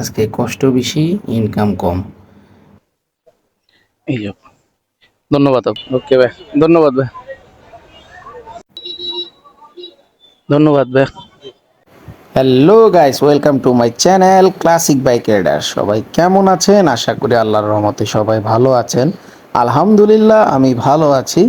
আজকে কষ্ট বেশি ইনকাম কম। এই ধন্যবাদ ওকে ভাই। ধন্যবাদ ভাই। ধন্যবাদ ভাই। Hello guys welcome to my channel classic bike rider সবাই কেমন আছেন? আশা করি আল্লাহর রহমতে সবাই ভালো আছেন। আলহামদুলিল্লাহ আমি ভালো আছি।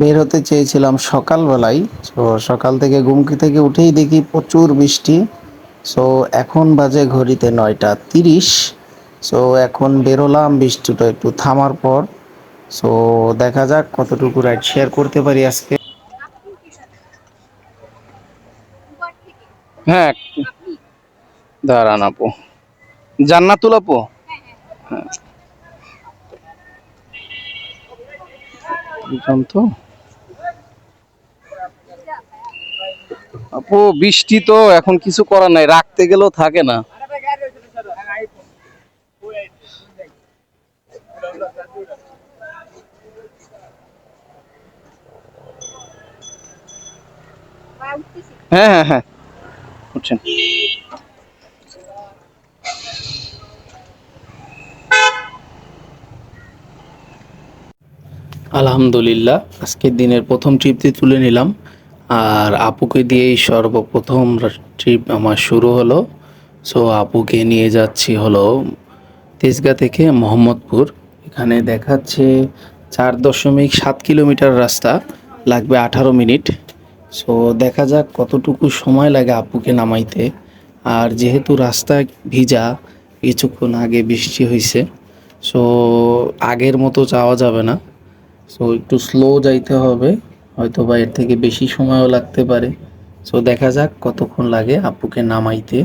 বের হতে চেয়েছিলাম সকালবেলায়। তো সকাল থেকে ঘুমকি থেকে উঠেই দেখি প্রচুর বৃষ্টি। সো এখন বাজে ঘড়িতে নয়টা তিরিশ। সো এখন বেরোলাম বৃষ্টিটা একটু থামার পর। সো দেখা যাক কতটুকু রাইড শেয়ার করতে পারি আজকে। হ্যাঁ দাঁড়ান আপু। জান্নাতুল আপু? হ্যাঁ। তো? আপু, বৃষ্টি তো এখন কিছু করার নাই, রাখতে গেলেও থাকে না। হ্যাঁ হ্যাঁ হ্যাঁ আলহামদুলিল্লাহ, আজকের দিনের প্রথম ট্রিপটি তুলে নিলাম। আর আপুকে দিয়েই সর্বপ্রথম ট্রিপ আমার শুরু হলো। সো আপুকে নিয়ে যাচ্ছি হলো তেজগা থেকে মোহাম্মদপুর। এখানে দেখাচ্ছে চার দশমিক সাত কিলোমিটার রাস্তা, লাগবে আঠারো মিনিট। সো দেখা যাক কতটুকু সময় লাগে আপুকে নামাইতে। আর যেহেতু রাস্তা ভিজা, কিছুক্ষণ আগে বৃষ্টি হয়েছে সো আগের মতো যাওয়া যাবে না। সো একটু স্লো যাইতে হবে। হয়তো বা এর থেকে বেশি সময়ও লাগতে পারে। সো দেখা যাক কতক্ষণ লাগে আপুকে নামাইতে।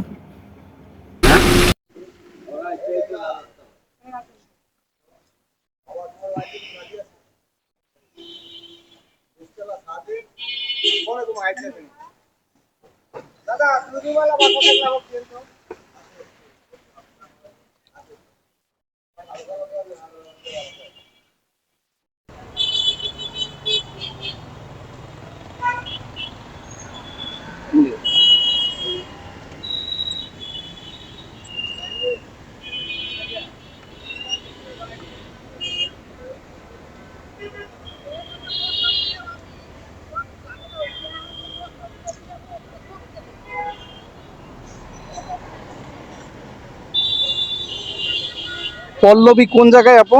পল্লবী, কোন জায়গায় আপু?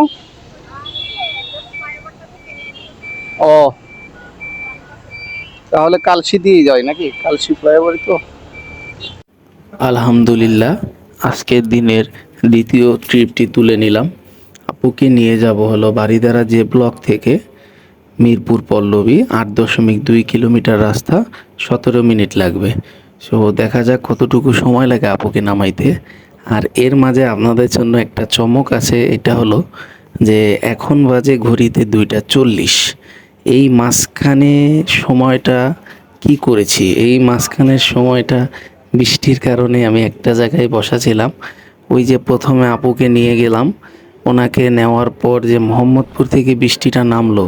ও। তাহলে কালসি দিয়ে যায় নাকি? কালসি ফ্লাইওভার তো। আলহামদুলিল্লাহ, আজকের দিনের দ্বিতীয় ট্রিপটি তুলে নিলাম। আপুকে নিয়ে যাব হলো বাড়িদারা যে ব্লক থেকে মিরপুর পল্লবী, আট দশমিক দুই কিলোমিটার রাস্তা, সতেরো মিনিট লাগবে। সো দেখা যাক কতটুকু সময় লাগে আপুকে নামাইতে। আর এর মাঝে আপনাদের জন্য একটা চমক আছে, এটা হলো যে এখন বাজে ঘড়িতে দুইটা চল্লিশ। এই মাঝখানে সময়টা কি করেছি? এই মাঝখানের সময়টা বৃষ্টির কারণে আমি একটা জায়গায় বসা ছিলাম ওই যে প্রথমে আপুকে নিয়ে গেলাম। ওনাকে নেওয়ার পর যে মোহাম্মদপুর থেকে বৃষ্টিটা নামলো,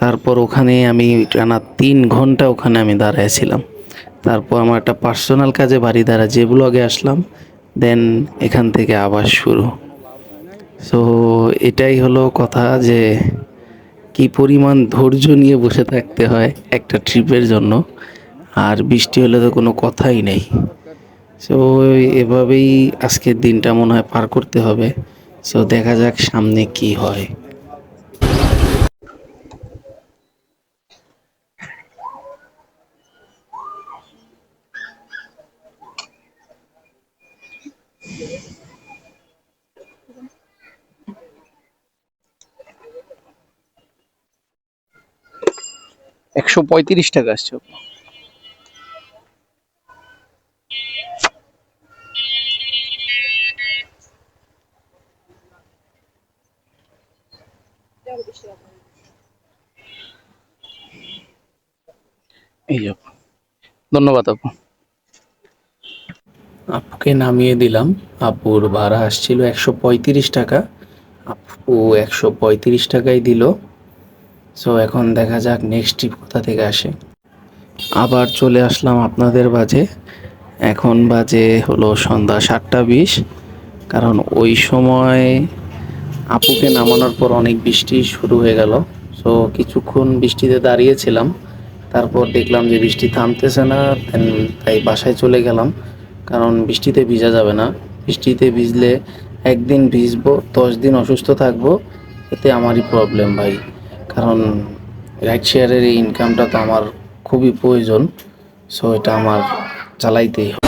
তারপর ওখানে আমি টানা তিন ঘণ্টা ওখানে আমি দাঁড়াইছিলাম। তারপর আমার একটা পার্সোনাল কাজে বাড়ি দ্বারা যে ব্লগে আসলাম দেন এখান থেকে আবার শুরু। সো এটাই হলো কথা যে কি পরিমাণ ধৈর্য নিয়ে বসে থাকতে হয় একটা ট্রিপের জন্য, আর বৃষ্টি হলে তো কোনো কথাই নেই। সো এভাবেই আজকের দিনটা মনে হয় পার করতে হবে। সো দেখা যাক সামনে কি হয়। একশো পঁয়ত্রিশ টাকা আসছে। এই ধন্যবাদ আপু। আপুকে নামিয়ে দিলাম। আপুর ভাড়া আসছিল একশো পঁয়ত্রিশ টাকা। আপু একশো পঁয়ত্রিশ টাকাই দিল। সো এখন দেখা যাক নেক্সট ট্রিপ কোথা থেকে আসে। আবার চলে আসলাম আপনাদের বাজে এখন বাজে হলো সন্ধ্যা সাতটা বিশ। কারণ ওই সময় আপুকে নামানোর পর অনেক বৃষ্টি শুরু হয়ে গেল। সো কিছুক্ষণ বৃষ্টিতে দাঁড়িয়েছিলাম। তারপর দেখলাম যে বৃষ্টি থামতেছে না তাই বাসায় চলে গেলাম। কারণ বৃষ্টিতে ভিজা যাবে না। বৃষ্টিতে ভিজলে একদিন ভিজবো, দশ দিন অসুস্থ থাকব, এতে আমারই প্রবলেম ভাই। কারণ রাইড শেয়ারের এই ইনকামটা তো আমার খুবই প্রয়োজন সো এটা আমার চালাইতেই হবে।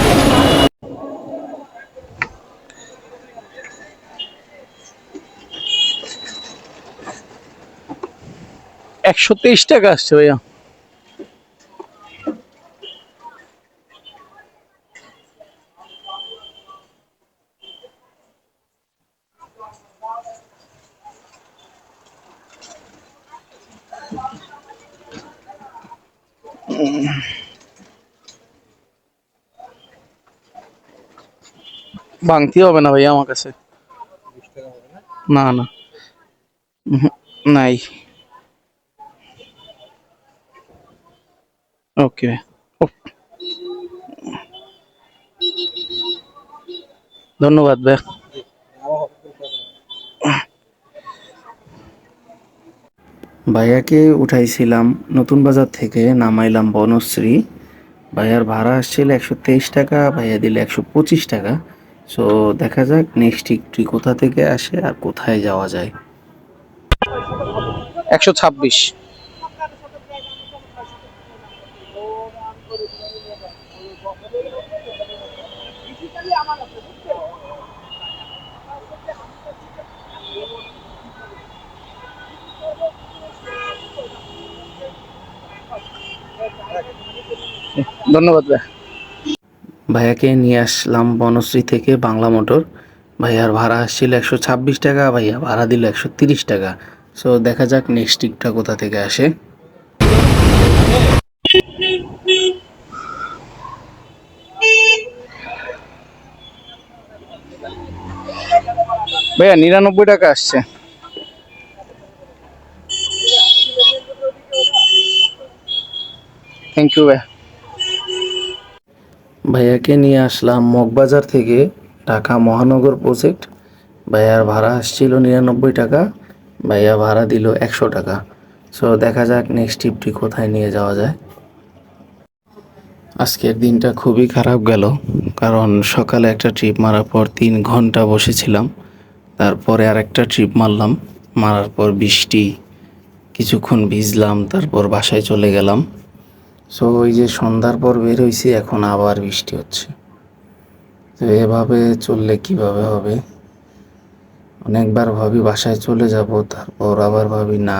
একশো তেইশ টাকা আসছে ভাইয়া। ভাঙতি হবে না ভাইয়া আমার কাছে। না না। নাই। ওকে। ধন্যবাদ ভাই ভাইয়াকে উঠাইছিলাম, নতুন বাজার থেকে নামাইলাম বনশ্রী। ভাইয়ার ভাড়া আসছিল একশো তেইশ টাকা, ভাইয়া দিলে একশো পঁচিশ টাকা। সো দেখা যাক নেক্সট একটি কোথা থেকে আসে আর কোথায় যাওয়া যায়। একশো ছাব্বিশ। ধন্যবাদ ভাই। ভাইয়াকে নিয়ে আসলাম বনশ্রী থেকে বাংলা মোটর। ভাইয়ার ভাড়া আসছিল একশো ছাব্বিশ টাকা ভাইয়া ভাড়া দিল একশো তিরিশ টাকা। সো দেখা যাক নেক্সট ট্রিপটা কোথা থেকে আসে। ভাইয়া নিরানব্বই টাকা আসছে। থ্যাংক ইউ ভাইয়া। ভাইয়াকে নিয়ে আসলাম মগবাজার থেকে ঢাকা মহানগর প্রজেক্ট। ভাইয়ার ভাড়া আসছিল নিরানব্বই টাকা, ভাইয়া ভাড়া দিল একশো টাকা। সো দেখা যাক নেক্সট ট্রিপটি কোথায় নিয়ে যাওয়া যায়। আজকের দিনটা খুবই খারাপ গেল, কারণ সকালে একটা ট্রিপ মারার পর তিন ঘণ্টা বসেছিলাম। তারপরে আর একটা ট্রিপ মারলাম, মারার পর বৃষ্টি, কিছুক্ষণ ভিজলাম, তারপর বাসায় চলে গেলাম। সো ওই যে সন্ধ্যার পর বের হয়েছি এখন আবার বৃষ্টি হচ্ছে। তো এভাবে চললে কীভাবে হবে? অনেকবার ভাবি বাসায় চলে যাব, তারপর আবার ভাবি না,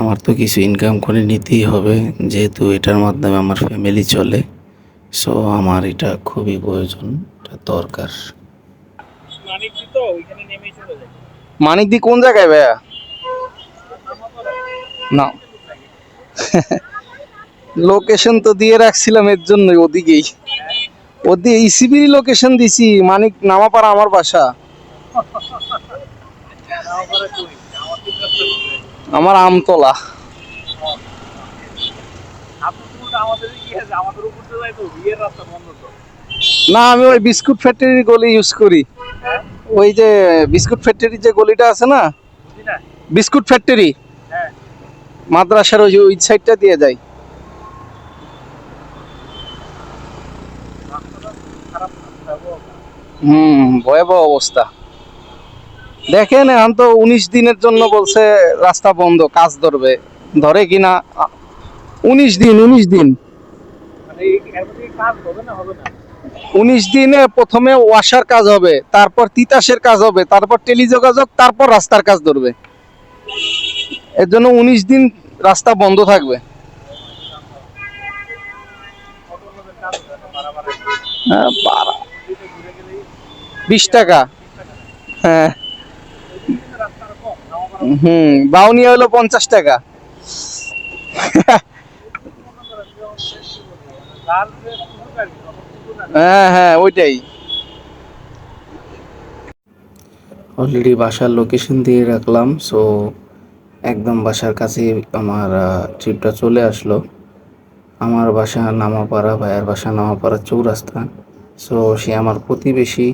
আমার তো কিছু ইনকাম করে নিতেই হবে, যেহেতু এটার মাধ্যমে আমার ফ্যামিলি চলে। সো আমার এটা খুবই প্রয়োজন, এটা দরকার। মানিক দি কোন জায়গায় ভাইয়া? না। লোকেশন তো দিয়ে রাখছিলাম এর জন্যই ওদিকেই। ওদিকে ইসিবির লোকেশন দিছি মানিক নামাপাড়া আমার বাসা। আমার আমতলা। না আমি ওই বিস্কুট ফ্যাক্টরির গলি ইউজ করি। ওই যে বিস্কুট ফ্যাক্টরির যে গলিটা আছে না? বিস্কুট ফ্যাক্টরি মাদ্রাসার ওই ওই সাইডটা দিয়ে যায় হুম ভয়াবহ অবস্থা। দেখেন এখন তো উনিশ দিনের জন্য বলছে রাস্তা বন্ধ কাজ ধরবে। ধরে কিনা উনিশ দিন উনিশ দিন। উনিশ দিনে প্রথমে ওয়াশার কাজ হবে তারপর তিতাসের কাজ হবে তারপর টেলিযোগাযোগ তারপর রাস্তার কাজ ধরবে। এর জন্য উনিশ দিন রাস্তা বন্ধ থাকবে। হ্যাঁ। বিশ টাকা। হ্যাঁ। হুম বাউনিয়া হলো পঞ্চাশ টাকা। হ্যাঁ হ্যাঁ ওইটাই। অলরেডি বাসার লোকেশন দিয়ে রাখলাম সো একদম বাসার কাছে আমার ট্রিপটা চলে আসলো। আমার বাসা নামাপাড়া, ভাইয়ার বাসা নামাপাড়া চৌরাস্তা। সো সে আমার প্রতিবেশী।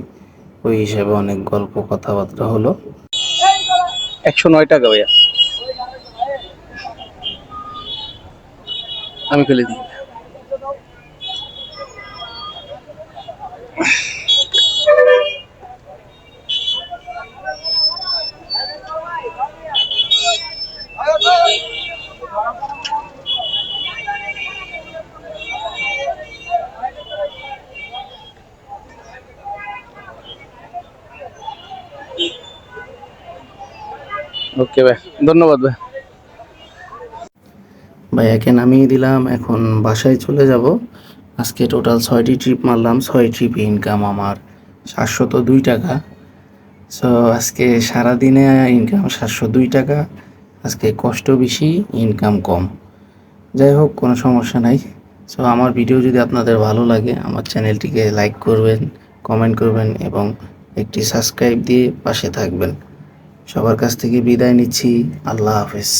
ওই হিসাবে অনেক গল্প কথাবার্তা হলো। একশো নয় টাকা ভাইয়া। আমি খুলে দিই। ওকে ভাই। ধন্যবাদ, ভাই। ভাইয়াকে নামিয়ে দিলাম? এখন বাসায় চলে যাব। আজকে টোটাল ছয়টি ট্রিপ মারলাম। ছয় ট্রিপ ইনকাম আমার। সাতশত দুই টাকা। সো আজকে সারাদিনে ইনকাম সাতশো দুই টাকা। আজকে কষ্ট বেশি ইনকাম কম। যাই হোক, কোনো সমস্যা নাই। সো আমার ভিডিও যদি আপনাদের ভালো লাগে, আমার চ্যানেলটিকে লাইক করবেন কমেন্ট করবেন এবং একটি সাবস্ক্রাইব দিয়ে পাশে থাকবেন। সবার কাছ থেকে বিদায় নিচ্ছি। আল্লাহ হাফেজ।